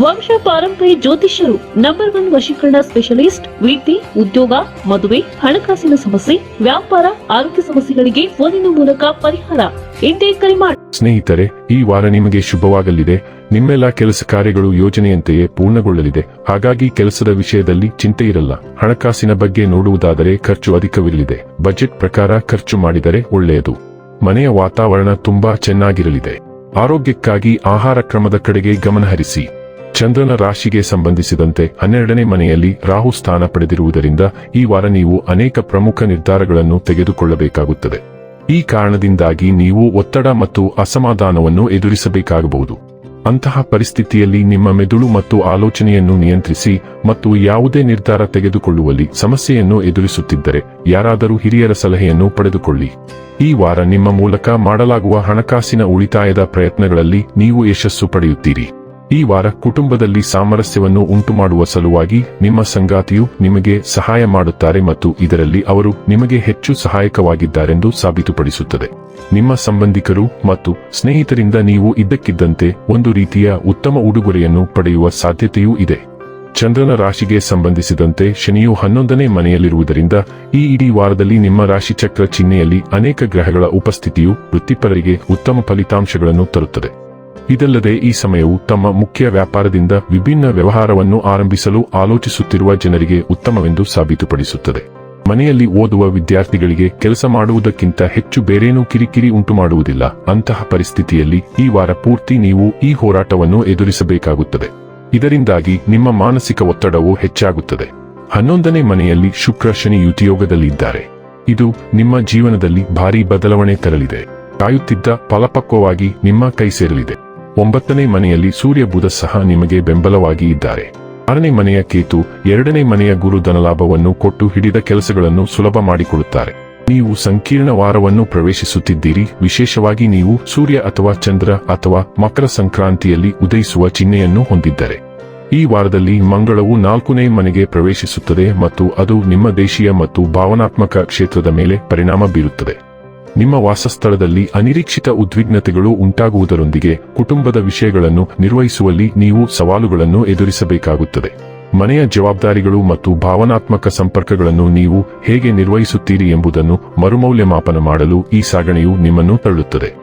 ವಂಶ ಪಾರಂಪರ್ಯ ಜ್ಯೋತಿಷ್ಯರು ನಂಬರ್ ಒನ್ ವಶೀಕರಣ ಸ್ಪೆಷಲಿಸ್ಟ್ ವೀತಿ ಉದ್ಯೋಗ, ಮದುವೆ, ಹಣಕಾಸಿನ ಸಮಸ್ಯೆ, ವ್ಯಾಪಾರ, ಆರೋಗ್ಯ ಸಮಸ್ಯೆಗಳಿಗೆ ಫೋನಿನ ಮೂಲಕ ಪರಿಹಾರ. ಇಂದೇ ಕರೆ ಮಾಡಿ ಸ್ನೇಹಿತರೆ, ಈ ವಾರ ನಿಮಗೆ ಶುಭವಾಗಲಿದೆ. ನಿಮ್ಮೆಲ್ಲ ಕೆಲಸ ಕಾರ್ಯಗಳು ಯೋಜನೆಯಂತೆಯೇ ಪೂರ್ಣಗೊಳ್ಳಲಿದೆ. ಹಾಗಾಗಿ ಕೆಲಸದ ವಿಷಯದಲ್ಲಿ ಚಿಂತೆ ಇರಲ್ಲ. ಹಣಕಾಸಿನ ಬಗ್ಗೆ ನೋಡುವುದಾದರೆ ಖರ್ಚು ಅಧಿಕವಿರಲಿದೆ. ಬಜೆಟ್ ಪ್ರಕಾರ ಖರ್ಚು ಮಾಡಿದರೆ ಒಳ್ಳೆಯದು. ಮನೆಯ ವಾತಾವರಣ ತುಂಬಾ ಚೆನ್ನಾಗಿರಲಿದೆ. ಆರೋಗ್ಯಕ್ಕಾಗಿ ಆಹಾರ ಕ್ರಮದ ಕಡೆಗೆ ಗಮನಹರಿಸಿ. ಚಂದ್ರನ ರಾಶಿಗೆ ಸಂಬಂಧಿಸಿದಂತೆ ಹನ್ನೆರಡನೇ ಮನೆಯಲ್ಲಿ ರಾಹು ಸ್ಥಾನ ಪಡೆದಿರುವುದರಿಂದ ಈ ವಾರ ನೀವು ಅನೇಕ ಪ್ರಮುಖ ನಿರ್ಧಾರಗಳನ್ನು ತೆಗೆದುಕೊಳ್ಳಬೇಕಾಗುತ್ತದೆ. ಈ ಕಾರಣದಿಂದಾಗಿ ನೀವು ಒತ್ತಡ ಮತ್ತು ಅಸಮಾಧಾನವನ್ನು ಎದುರಿಸಬೇಕಾಗಬಹುದು. ಅಂತಹ ಪರಿಸ್ಥಿತಿಯಲ್ಲಿ ನಿಮ್ಮ ಮೆದುಳು ಮತ್ತು ಆಲೋಚನೆಯನ್ನು ನಿಯಂತ್ರಿಸಿ ಮತ್ತು ಯಾವುದೇ ನಿರ್ಧಾರ ತೆಗೆದುಕೊಳ್ಳುವಲ್ಲಿ ಸಮಸ್ಯೆಯನ್ನು ಎದುರಿಸುತ್ತಿದ್ದರೆ ಯಾರಾದರೂ ಹಿರಿಯರ ಸಲಹೆಯನ್ನು ಪಡೆದುಕೊಳ್ಳಿ. ಈ ವಾರ ನಿಮ್ಮ ಮೂಲಕ ಮಾಡಲಾಗುವ ಹಣಕಾಸಿನ ಉಳಿತಾಯದ ಪ್ರಯತ್ನಗಳಲ್ಲಿ ನೀವು ಯಶಸ್ಸು ಪಡೆಯುತ್ತೀರಿ. ಈ ವಾರ ಕುಟುಂಬದಲ್ಲಿ ಸಾಮರಸ್ಯವನ್ನು ಉಂಟುಮಾಡುವ ಸಲುವಾಗಿ ನಿಮ್ಮ ಸಂಗಾತಿಯು ನಿಮಗೆ ಸಹಾಯ ಮಾಡುತ್ತಾರೆ ಮತ್ತು ಇದರಲ್ಲಿ ಅವರು ನಿಮಗೆ ಹೆಚ್ಚು ಸಹಾಯಕವಾಗಿದ್ದಾರೆಂದು ಸಾಬೀತುಪಡಿಸುತ್ತದೆ. ನಿಮ್ಮ ಸಂಬಂಧಿಕರು ಮತ್ತು ಸ್ನೇಹಿತರಿಂದ ನೀವು ಇದ್ದಕ್ಕಿದ್ದಂತೆ ಒಂದು ರೀತಿಯ ಉತ್ತಮ ಉಡುಗೊರೆಯನ್ನು ಪಡೆಯುವ ಸಾಧ್ಯತೆಯೂ ಇದೆ. ಚಂದ್ರನ ರಾಶಿಗೆ ಸಂಬಂಧಿಸಿದಂತೆ ಶನಿಯು ಹನ್ನೊಂದನೇ ಮನೆಯಲ್ಲಿರುವುದರಿಂದ ಈ ಇಡೀ ವಾರದಲ್ಲಿ ನಿಮ್ಮ ರಾಶಿಚಕ್ರ ಚಿಹ್ನೆಯಲ್ಲಿ ಅನೇಕ ಗ್ರಹಗಳ ಉಪಸ್ಥಿತಿಯು ವೃತ್ತಿಪರರಿಗೆ ಉತ್ತಮ ಫಲಿತಾಂಶಗಳನ್ನು ತರುತ್ತದೆ. ಇದಲ್ಲದೆ ಈ ಸಮಯವು ತಮ್ಮ ಮುಖ್ಯ ವ್ಯಾಪಾರದಿಂದ ವಿಭಿನ್ನ ವ್ಯವಹಾರವನ್ನು ಆರಂಭಿಸಲು ಆಲೋಚಿಸುತ್ತಿರುವ ಜನರಿಗೆ ಉತ್ತಮವೆಂದು ಸಾಬೀತುಪಡಿಸುತ್ತದೆ. ಮನೆಯಲ್ಲಿ ಓದುವ ವಿದ್ಯಾರ್ಥಿಗಳಿಗೆ ಕೆಲಸ ಮಾಡುವುದಕ್ಕಿಂತ ಹೆಚ್ಚು ಬೇರೇನೂ ಕಿರಿಕಿರಿ ಉಂಟು ಮಾಡುವುದಿಲ್ಲ ಅಂತಹ ಪರಿಸ್ಥಿತಿಯಲ್ಲಿ ಈ ವಾರ ಪೂರ್ತಿ ನೀವು ಈ ಹೋರಾಟವನ್ನು ಎದುರಿಸಬೇಕಾಗುತ್ತದೆ. ಇದರಿಂದಾಗಿ ನಿಮ್ಮ ಮಾನಸಿಕ ಒತ್ತಡವು ಹೆಚ್ಚಾಗುತ್ತದೆ. ಹನ್ನೊಂದನೇ ಮನೆಯಲ್ಲಿ ಶುಕ್ರ ಶನಿ ಯುತಿಯೋಗದಲ್ಲಿದ್ದಾರೆ ಇದು ನಿಮ್ಮ ಜೀವನದಲ್ಲಿ ಭಾರೀ ಬದಲಾವಣೆ ತರಲಿದೆ. ಕಾಯುತ್ತಿದ್ದ ಫಲಪಕ್ವವಾಗಿ ನಿಮ್ಮ ಕೈ ಸೇರಲಿದೆ. ಒಂಬತ್ತನೇ ಮನೆಯಲ್ಲಿ ಸೂರ್ಯ ಬುಧ ಸಹ ನಿಮಗೆ ಬೆಂಬಲವಾಗಿ ಇದ್ದಾರೆ. ಆರನೇ ಮನೆಯ ಕೇತು ಎರಡನೇ ಮನೆಯ ಗುರು ಧನಲಾಭವನ್ನು ಕೊಟ್ಟು ಹಿಡಿದ ಕೆಲಸಗಳನ್ನು ಸುಲಭ ಮಾಡಿಕೊಳ್ಳುತ್ತಾರೆ ನೀವು ಸಂಕೀರ್ಣ ವಾರವನ್ನು ಪ್ರವೇಶಿಸುತ್ತಿದ್ದೀರಿ. ವಿಶೇಷವಾಗಿ ನೀವು ಸೂರ್ಯ ಅಥವಾ ಚಂದ್ರ ಅಥವಾ ಮಕರ ಸಂಕ್ರಾಂತಿಯಲ್ಲಿ ಉದಯಿಸುವ ಚಿಹ್ನೆಯನ್ನು ಹೊಂದಿದ್ದರೆ. ಈ ವಾರದಲ್ಲಿ ಮಂಗಳವು ನಾಲ್ಕನೇ ಮನೆಗೆ ಪ್ರವೇಶಿಸುತ್ತದೆ ಮತ್ತು ಅದು ನಿಮ್ಮ ದೇಶೀಯ ಮತ್ತು ಭಾವನಾತ್ಮಕ ಕ್ಷೇತ್ರದ ಮೇಲೆ ಪರಿಣಾಮ ಬೀರುತ್ತದೆ. ನಿಮ್ಮ ವಾಸಸ್ಥಳದಲ್ಲಿ ಅನಿರೀಕ್ಷಿತ ಉದ್ವಿಗ್ನತೆಗಳು ಉಂಟಾಗುವುದರೊಂದಿಗೆ ಕುಟುಂಬದ ವಿಷಯಗಳನ್ನು ನಿರ್ವಹಿಸುವಲ್ಲಿ ನೀವು ಸವಾಲುಗಳನ್ನು ಎದುರಿಸಬೇಕಾಗುತ್ತದೆ. ಮನೆಯ ಜವಾಬ್ದಾರಿಗಳು ಮತ್ತು ಭಾವನಾತ್ಮಕ ಸಂಪರ್ಕಗಳನ್ನು ನೀವು ಹೇಗೆ ನಿರ್ವಹಿಸುತ್ತೀರಿ ಎಂಬುದನ್ನು ಮರುಮೌಲ್ಯಮಾಪನ ಮಾಡಲು ಈ ಸಾಗಣೆಯು ನಿಮ್ಮನ್ನು ತಳ್ಳುತ್ತದೆ.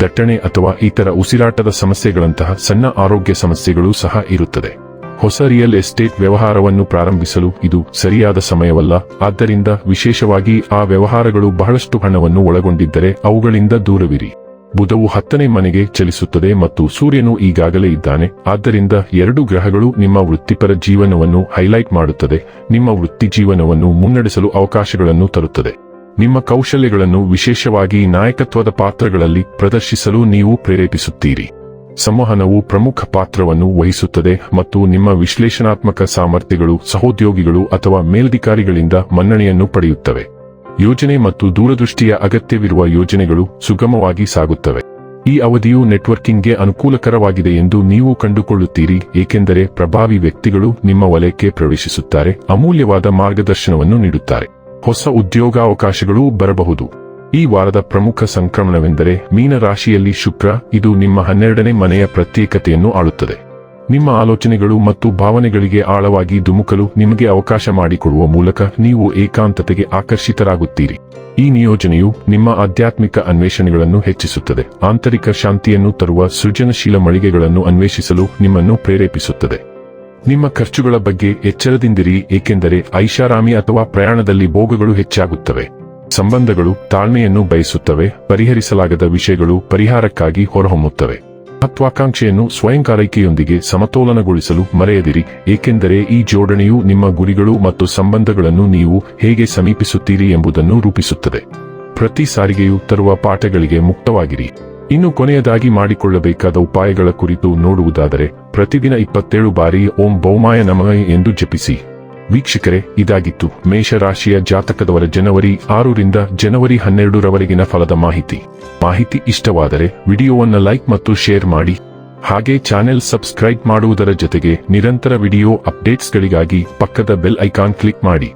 ದಟ್ಟಣೆ ಅಥವಾ ಇತರ ಉಸಿರಾಟದ ಸಮಸ್ಯೆಗಳಂತಹ ಸಣ್ಣ ಆರೋಗ್ಯ ಸಮಸ್ಯೆಗಳು ಸಹ ಇರುತ್ತದೆ. ಹೊಸ ರಿಯಲ್ ಎಸ್ಟೇಟ್ ವ್ಯವಹಾರವನ್ನು ಪ್ರಾರಂಭಿಸಲು ಇದು ಸರಿಯಾದ ಸಮಯವಲ್ಲ. ಆದ್ದರಿಂದ ವಿಶೇಷವಾಗಿ ಆ ವ್ಯವಹಾರಗಳು ಬಹಳಷ್ಟು ಹಣವನ್ನು ಒಳಗೊಂಡಿದ್ದರೆ ಅವುಗಳಿಂದ ದೂರವಿರಿ. ಬುಧವು ಹತ್ತನೇ ಮನೆಗೆ ಚಲಿಸುತ್ತದೆ ಮತ್ತು ಸೂರ್ಯನು ಈಗಾಗಲೇ ಇದ್ದಾನೆ. ಆದ್ದರಿಂದ ಎರಡು ಗ್ರಹಗಳು ನಿಮ್ಮ ವೃತ್ತಿಪರ ಜೀವನವನ್ನು ಹೈಲೈಟ್ ಮಾಡುತ್ತದೆ. ನಿಮ್ಮ ವೃತ್ತಿ ಜೀವನವನ್ನು ಮುನ್ನಡೆಸಲು ಅವಕಾಶಗಳನ್ನು ತರುತ್ತದೆ. ನಿಮ್ಮ ಕೌಶಲ್ಯಗಳನ್ನು ವಿಶೇಷವಾಗಿ ನಾಯಕತ್ವದ ಪಾತ್ರಗಳಲ್ಲಿ ಪ್ರದರ್ಶಿಸಲು ನೀವು ಪ್ರೇರೇಪಿಸುತ್ತೀರಿ. ಸಂವಹನವು ಪ್ರಮುಖ ಪಾತ್ರವನ್ನು ವಹಿಸುತ್ತದೆ ಮತ್ತು ನಿಮ್ಮ ವಿಶ್ಲೇಷಣಾತ್ಮಕ ಸಾಮರ್ಥ್ಯಗಳು, ಸಹೋದ್ಯೋಗಿಗಳು ಅಥವಾ ಮೇಲಧಿಕಾರಿಗಳಿಂದ ಮನ್ನಣೆಯನ್ನು ಪಡೆಯುತ್ತವೆ. ಯೋಜನೆ ಮತ್ತು ದೂರದೃಷ್ಟಿಯ ಅಗತ್ಯವಿರುವ ಯೋಜನೆಗಳು ಸುಗಮವಾಗಿ ಸಾಗುತ್ತವೆ. ಈ ಅವಧಿಯು ನೆಟ್ವರ್ಕಿಂಗ್ಗೆ ಅನುಕೂಲಕರವಾಗಿದೆ ಎಂದು ನೀವು ಕಂಡುಕೊಳ್ಳುತ್ತೀರಿ, ಏಕೆಂದರೆ ಪ್ರಭಾವಿ ವ್ಯಕ್ತಿಗಳು ನಿಮ್ಮ ವಲಯಕ್ಕೆ ಪ್ರವೇಶಿಸುತ್ತಾರೆ, ಅಮೂಲ್ಯವಾದ ಮಾರ್ಗದರ್ಶನವನ್ನು ನೀಡುತ್ತಾರೆ. ಹೊಸ ಉದ್ಯೋಗಾವಕಾಶಗಳೂ ಬರಬಹುದು. ಈ ವಾರದ ಪ್ರಮುಖ ಸಂಕ್ರಮಣವೆಂದರೆ ಮೀನ ರಾಶಿಯಲ್ಲಿ ಶುಕ್ರ, ಇದು ನಿಮ್ಮ ಹನ್ನೆರಡನೇ ಮನೆಯ ಪ್ರತ್ಯೇಕತೆಯನ್ನು ಆಳುತ್ತದೆ. ನಿಮ್ಮ ಆಲೋಚನೆಗಳು ಮತ್ತು ಭಾವನೆಗಳಿಗೆ ಆಳವಾಗಿ ಧುಮುಕಲು ನಿಮಗೆ ಅವಕಾಶ ಮಾಡಿಕೊಡುವ ಮೂಲಕ ನೀವು ಏಕಾಂತತೆಗೆ ಆಕರ್ಷಿತರಾಗುತ್ತೀರಿ. ಈ ನಿಯೋಜನೆಯು ನಿಮ್ಮ ಆಧ್ಯಾತ್ಮಿಕ ಅನ್ವೇಷಣೆಗಳನ್ನು ಹೆಚ್ಚಿಸುತ್ತದೆ. ಆಂತರಿಕ ಶಾಂತಿಯನ್ನು ತರುವ ಸೃಜನಶೀಲ ಮಳಿಗೆಗಳನ್ನು ಅನ್ವೇಷಿಸಲು ನಿಮ್ಮನ್ನು ಪ್ರೇರೇಪಿಸುತ್ತದೆ. ನಿಮ್ಮ ಖರ್ಚುಗಳ ಬಗ್ಗೆ ಎಚ್ಚರದಿಂದಿರಿ, ಏಕೆಂದರೆ ಐಷಾರಾಮಿ ಅಥವಾ ಪ್ರಯಾಣದಲ್ಲಿ ಭೋಗಗಳು ಹೆಚ್ಚಾಗುತ್ತವೆ. ಸಂಬಂಧಗಳು ತಾಳ್ಮೆಯನ್ನು ಬಯಸುತ್ತವೆ, ಪರಿಹರಿಸಲಾಗದ ವಿಷಯಗಳು ಪರಿಹಾರಕ್ಕಾಗಿ ಹೊರಹೊಮ್ಮುತ್ತವೆ. ಮಹತ್ವಾಕಾಂಕ್ಷೆಯನ್ನು ಸ್ವಯಂಕಾರೈಕೆಯೊಂದಿಗೆ ಸಮತೋಲನಗೊಳಿಸಲು ಮರೆಯದಿರಿ, ಏಕೆಂದರೆ ಈ ಜೋಡಣೆಯು ನಿಮ್ಮ ಗುರಿಗಳು ಮತ್ತು ಸಂಬಂಧಗಳನ್ನು ನೀವು ಹೇಗೆ ಸಮೀಪಿಸುತ್ತೀರಿ ಎಂಬುದನ್ನು ರೂಪಿಸುತ್ತದೆ. ಪ್ರತಿ ಸಾರಿಗೆಯು ತರುವ ಪಾಠಗಳಿಗೆ ಮುಕ್ತವಾಗಿರಿ. ಇನ್ನು ಕೊನೆಯದಾಗಿ ಮಾಡಿಕೊಳ್ಳಬೇಕಾದ ಉಪಾಯಗಳ ಕುರಿತು ನೋಡುವುದಾದರೆ, ಪ್ರತಿದಿನ ಇಪ್ಪತ್ತೇಳು ಬಾರಿ ಓಂ ಬೌಮಾಯ ನಮಃ ಎಂದು ಜಪಿಸಿ. ವೀಕ್ಷಕರೇ, ಇದಾಗಿತ್ತು ಮೇಷರಾಶಿಯ ಜಾತಕದವರ ಜನವರಿ ಆರರಿಂದ ಜನವರಿ ಹನ್ನೆರಡರವರೆಗಿನ ಫಲದ ಮಾಹಿತಿ. ಮಾಹಿತಿ ಇಷ್ಟವಾದರೆ ವಿಡಿಯೋವನ್ನು ಲೈಕ್ ಮತ್ತು ಶೇರ್ ಮಾಡಿ. ಹಾಗೆ ಚಾನೆಲ್ ಸಬ್ಸ್ಕ್ರೈಬ್ ಮಾಡುವುದರ ಜೊತೆಗೆ ನಿರಂತರ ವಿಡಿಯೋ ಅಪ್ಡೇಟ್ಸ್ಗಳಿಗಾಗಿ ಪಕ್ಕದ ಬೆಲ್ ಐಕಾನ್ ಕ್ಲಿಕ್ ಮಾಡಿ.